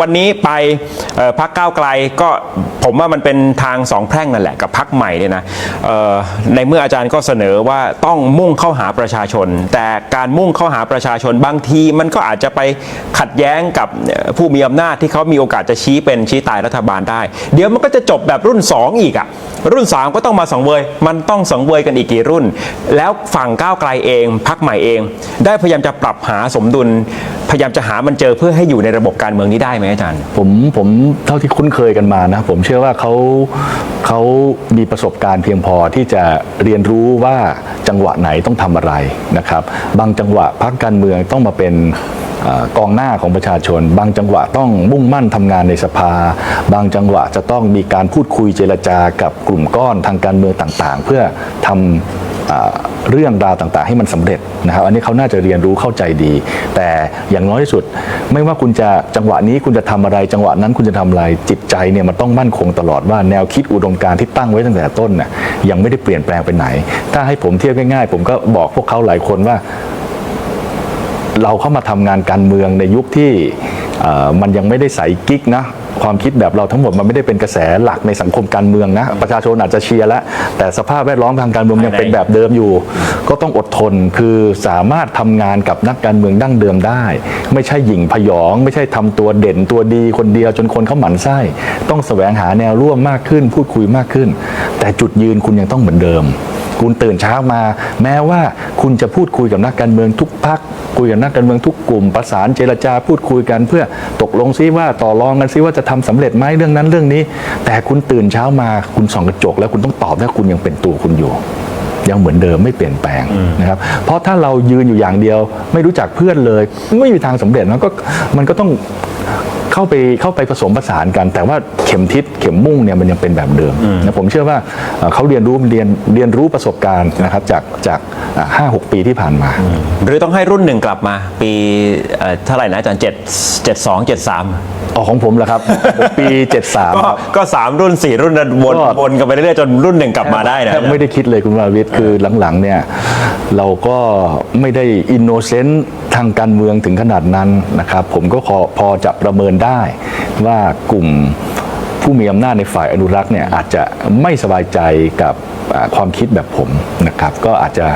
วันนี้ไปพักก้าวไกลก็ผมว่ามันเป็นทางสองแพร่งนั่นแหละกับพักใหม่เนี่ยนะในเมื่ออาจารย์ก็เสนอว่าต้องมุ่งเข้าหาประชาชน แต่การมุ่งเข้าหาประชาชนบางทีมันก็อาจจะไปขัดแย้งกับผู้มีอำนาจที่เขามีโอกาสจะชี้เป็นชี้ตายรัฐบาลได้ เดี๋ยวมันก็จะจบแบบรุ่น 2 อีกอะรุ่น 3 ก็ต้องมาสังเวย มันต้องสังเวยกันอีกกี่รุ่น แล้วฝั่งก้าวไกลเองพักใหม่เอง ได้พยายามจะปรับหาสมดุลพยายามจะหามันเจอเพื่อให้อยู่ในระบบการเมืองนี้ได้ไหมอาจารย์ ผมผมเท่าที่คุ้นเคยกันมานะ ผมเชื่อว่าเขาเขามีประสบการณ์เพียงพอที่จะเรียนรู้ว่าจังหวะไหนต้องทำอะไรนะครับ บางจังหวะพักการเมืองต้องมาเป็นอกองหน้าของประชาชน บางจังหวะต้องมุ่งมั่นทำงานในสภา บางจังหวะจะต้องมีการพูดคุยเจรจากับกลุ่มก้อนทางการเมืองต่างๆ เพื่อทำอ่า เรื่องราวต่างๆ ให้มันสำเร็จนะครับ อันนี้เขาน่าจะเรียนรู้เข้าใจดี แต่อย่างน้อยที่สุด ไม่ว่าคุณจะจังหวะนี้คุณจะทำอะไร จังหวะนั้นคุณจะทำอะไรจิตใจเนี่ยมันต้องมั่นคงตลอดว่าแนวคิดอุดมการณ์ที่ตั้งไว้ตั้งแต่ต้นน่ะยังไม่ได้เปลี่ยนแปลงไปไหน ถ้าให้ผมเทียบง่ายๆ ผมก็บอกพวกเขาหลายคนว่า เราเข้ามาทำงานการเมืองในยุคที่ มันยังไม่ได้ใส่กิ๊กนะความคิดแบบเราทั้งหมดมันไม่ได้เป็นกระแสหลักในสังคมการเมืองนะ ประชาชนอาจจะเชียร์แล้ว แต่สภาพแวดล้อมทางการเมืองยังเป็นแบบเดิมอยู่ ก็ต้องอดทนคือสามารถทำงานกับนักการเมืองดั้งเดิมได้ ไม่ใช่หยิ่งพยอง ไม่ใช่ทำตัวเด่นตัวดีคนเดียวจนคนเขาหมั่นไส้ต้องแสวงหาแนวร่วมมากขึ้น พูดคุยมากขึ้น แต่จุดยืนคุณยังต้องเหมือนเดิม คุณตื่นเช้ามา แม้ว่าคุณจะพูดคุยกับนักการเมืองทุกพักคุยกับนักการเมืองทุกกลุ่มประสานเจรจาพูดคุยกัน เพื่อตกลงซิว่าต่อรองกันซิว่าจะทำสำเร็จไหมเรื่องนั้นเรื่องนี้ แต่คุณตื่นเช้ามาคุณส่องกระจก แล้วคุณต้องตอบว่าคุณยังเป็นตัวคุณอยู่ยังเหมือนเดิมไม่เปลี่ยนแปลงนะครับ เพราะถ้าเรายืนอยู่อย่างเดียว ไม่รู้จักเพื่อนเลย ไม่มีทางสำเร็จมันก็มันก็ต้อง เข้าไปเข้าไปผสมผสานกัน แต่ว่าเข็มทิศเข็มมุ่งเนี่ยมันยังเป็นแบบเดิมนะผมเชื่อว่าเอ่อเขาเรียนรู้เรียนเรียนรู้ประสบการณ์นะครับจากจากห้าหกปีที่ผ่านมา หรือต้องให้รุ่นหนึ่งกลับมา ปีเอ่อเท่าไหร่นะอาจารย์เจ็ดเจ็ดสองเจ็ดสามออกของผมแหละครับ ปี73ก็ครับก็สามรุ่นสี่รุ่นนะวนก็วนกันไปเรื่อยๆจนรุ่นหนึ่งกลับมาได้นะแทบไม่ได้คิดเลยคุณวราวิทย์คือหลังๆเนี่ยเราก็ไม่ได้อินโนเซนต์ ทางการเมืองถึงขนาดนั้นนะครับ ผมก็พอพอจะประเมินได้ว่ากลุ่มผู้มีอำนาจในฝ่ายอนุรักษ์เนี่ยอาจจะไม่สบายใจกับความคิดแบบผมนะครับ ก็อาจจะ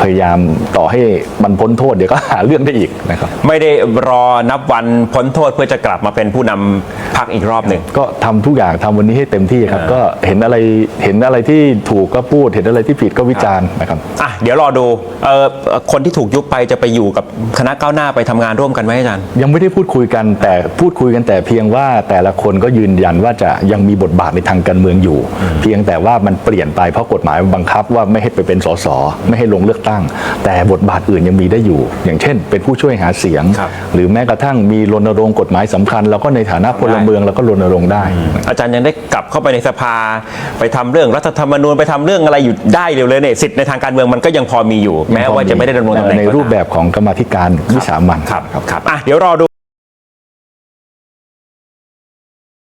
พยายามต่อให้มันพ้นโทษเดี๋ยวก็หาเรื่องได้อีกนะครับไม่ได้รอนับวันพ้นโทษเพื่อจะกลับมาเป็นผู้นำพรรคอีกรอบหนึ่งก็ทำทุกอย่างทำวันนี้ให้เต็มที่ครับ ก็เห็นอะไรเห็นอะไรที่ถูกก็พูดเห็นอะไรที่ผิดก็วิจารณ์นะครับอะเดี๋ยวรอดูเอ่อคนที่ถูกยุบไปจะไปอยู่กับคณะก้าวหน้าไปทำงานร่วมกันไหมอาจารย์ยังไม่ได้พูดคุยกันแต่พูดคุยกันแต่เพียงว่าแต่ละคนก็ยืนยันว่าจะยังมีบทบาทในทางการเมืองอยู่ เพียงแต่ว่ามันเปลี่ยนไปเพราะกฎหมายบังคับว่าไม่ให้ไปเป็นสสไม่ให้ลงเลือกตั้ง แต่บทบาทอื่นยังมีได้อยู่ อย่างเช่น เป็นผู้ช่วยหาเสียงครับหรือแม้กระทั่งมีรณรงค์กฎหมายสำคัญเราก็ในฐานะพลเมืองเราก็รณรงค์ได้ อาจารย์ยังได้กลับเข้าไปในสภา ไปทำเรื่องรัฐธรรมนูญไปทำเรื่องอะไรอยู่ได้เร็วเลยเนี่ยสิทธิ์ในทางการเมืองมันก็ยังพอมีอยู่ แม้ว่าจะไม่ได้ดำรงตำแหน่งในรูปแบบของกรรมาธิการวิสามันครับครับอะเดี๋ยวรอดู